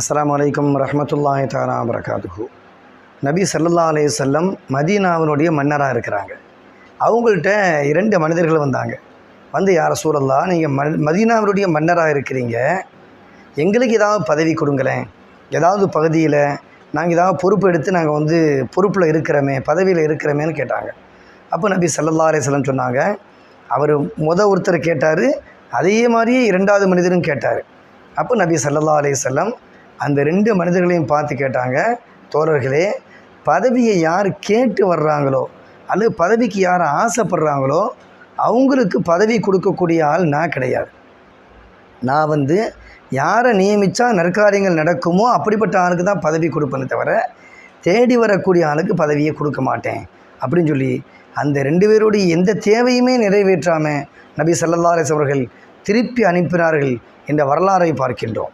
அஸ்லாம் அலைக்கும் ரஹமத்துல்லாஹி தாலா வரகாத்துஹு நபி சல்லா அலே செல்லம் மதீனாவினுடைய மன்னராக இருக்கிறாங்க. அவங்கள்ட்ட இரண்டு மனிதர்கள் வந்தாங்க. வந்து யார சூழல்லா நீங்கள் ம மதீனாவினுடைய மன்னராக இருக்கிறீங்க. எங்களுக்கு ஏதாவது பதவி கொடுங்களேன். ஏதாவது பகுதியில் நாங்கள் ஏதாவது பொறுப்பு எடுத்து நாங்கள் வந்து பொறுப்பில் இருக்கிறோமே பதவியில் இருக்கிறோமேன்னு கேட்டாங்க. அப்போ நபி சல்லல்லா அலைஹி சொன்னாங்க. அவர் முத ஒருத்தர் கேட்டார். அதே மாதிரியே இரண்டாவது மனிதரும் கேட்டார். அப்போ நபி சல்லல்லா அலைஹி அந்த ரெண்டு மனிதர்களையும் பார்த்து கேட்டாங்க தோழர்களே பதவியை யார் கேட்டு வர்றாங்களோ அல்லது பதவிக்கு யார் ஆசைப்படுறாங்களோ அவங்களுக்கு பதவி கொடுக்கக்கூடிய ஆள் நான் கிடையாது. நான் வந்து யாரை நியமித்தா நற்காரியங்கள் நடக்குமோ அப்படிப்பட்ட ஆளுக்கு தான் பதவி கொடுப்பேனே தவிர தேடி வரக்கூடிய ஆளுக்கு பதவியை கொடுக்க மாட்டேன். அப்படின்னு சொல்லி அந்த ரெண்டு பேருடைய எந்த தேவையுமே நிறைவேற்றாமல் நபி சல்லல்லா அலிஸ் அவர்கள் திருப்பி அனுப்பினார்கள் என்ற வரலாறை பார்க்கின்றோம்.